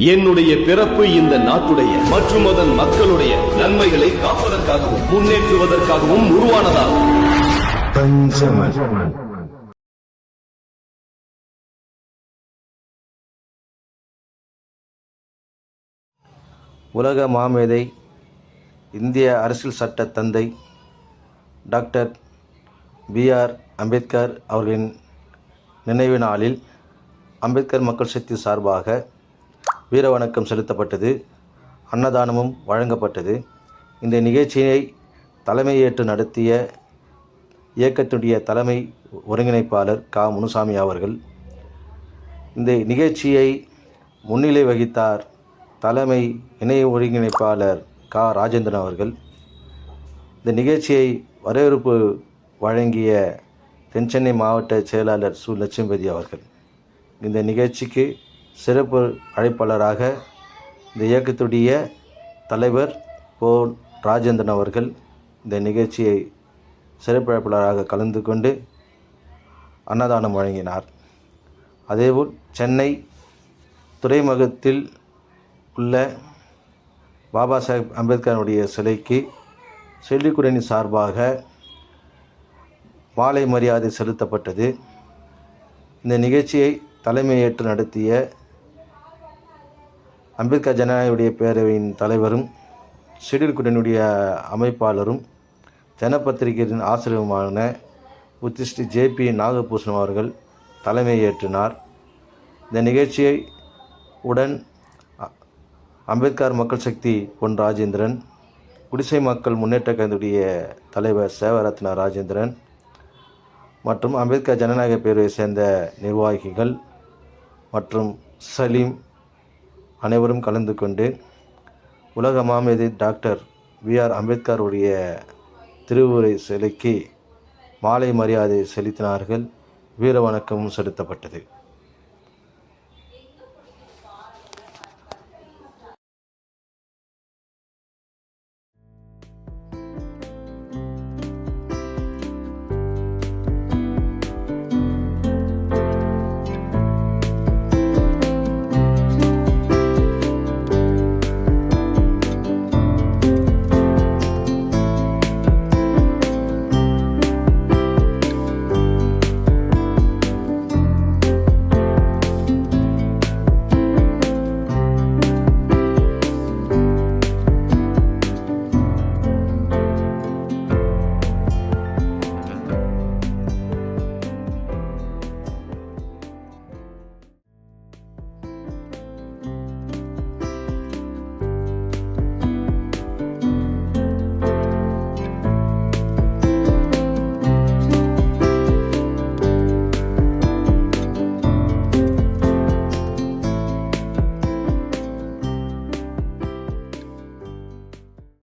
என்னுடைய பிறப்பு இந்த நாட்டுடைய மற்றும் அதன் மக்களுடைய நன்மைகளை காப்பதற்காகவும் முன்னேற்றுவதற்காகவும் உருவானதாகும். உலக மாமேதை இந்திய அரசியல் சட்ட தந்தை டாக்டர் பிஆர் அம்பேத்கர் அவர்களின் நினைவு நாளில் அம்பேத்கர் மக்கள் சக்தி சார்பாக வீர வணக்கம் செலுத்தப்பட்டது. அன்னதானமும் வழங்கப்பட்டது. இந்த நிகழ்ச்சியை தலைமையேற்று நடத்திய இயக்கத்துடைய தலைமை ஒருங்கிணைப்பாளர் கா. முனுசாமி அவர்கள் இந்த நிகழ்ச்சியை முன்னிலை வகித்தார் தலைமை இணை ஒருங்கிணைப்பாளர் கா. ராஜேந்திரன் அவர்கள். இந்த நிகழ்ச்சியை வரவேற்பு வழங்கிய தென்சென்னை மாவட்ட செயலாளர் சு. லட்சுமிபதி அவர்கள். இந்த நிகழ்ச்சிக்கு சிறப்பு அழைப்பாளராக இந்த இயக்கத்துடைய தலைவர் போ ராஜேந்திரன் அவர்கள் இந்த நிகழ்ச்சியை சிறப்பு அழைப்பாளராக கலந்து கொண்டு அன்னதானம் வழங்கினார். அதேபோல் சென்னை துறைமுகத்தில் உள்ள பாபா சாஹேப் அம்பேத்கருடைய சிலைக்கு செல்லிக்குடனி சார்பாக மாலை மரியாதை செலுத்தப்பட்டது. இந்த நிகழ்ச்சியை தலைமையேற்று நடத்திய அம்பேத்கர் ஜனநாயகடைய பேரவையின் தலைவரும் செடில்குடனுடைய அமைப்பாளரும் தினப்பத்திரிகையின் ஆசிரியருமான உத்திஸ்ரீ ஜேபி நாகபூஷணம் அவர்கள் தலைமையேற்றினார். இந்த நிகழ்ச்சியை உடன் அம்பேத்கர் மக்கள் சக்தி பொன் ராஜேந்திரன் குடிசை மக்கள் முன்னேற்ற கழகத்துடைய தலைவர் சேவரத்ன ராஜேந்திரன் மற்றும் அம்பேத்கர் ஜனநாயக பேரவை சேர்ந்த நிர்வாகிகள் மற்றும் சலீம் அனைவரும் கலந்து கொண்டு உலக மாமேதை டாக்டர் பிஆர் அம்பேத்கருடைய திருவுரை சிலைக்கு மாலை மரியாதை செலுத்தினார்கள். வீர வணக்கமும் செலுத்தப்பட்டது.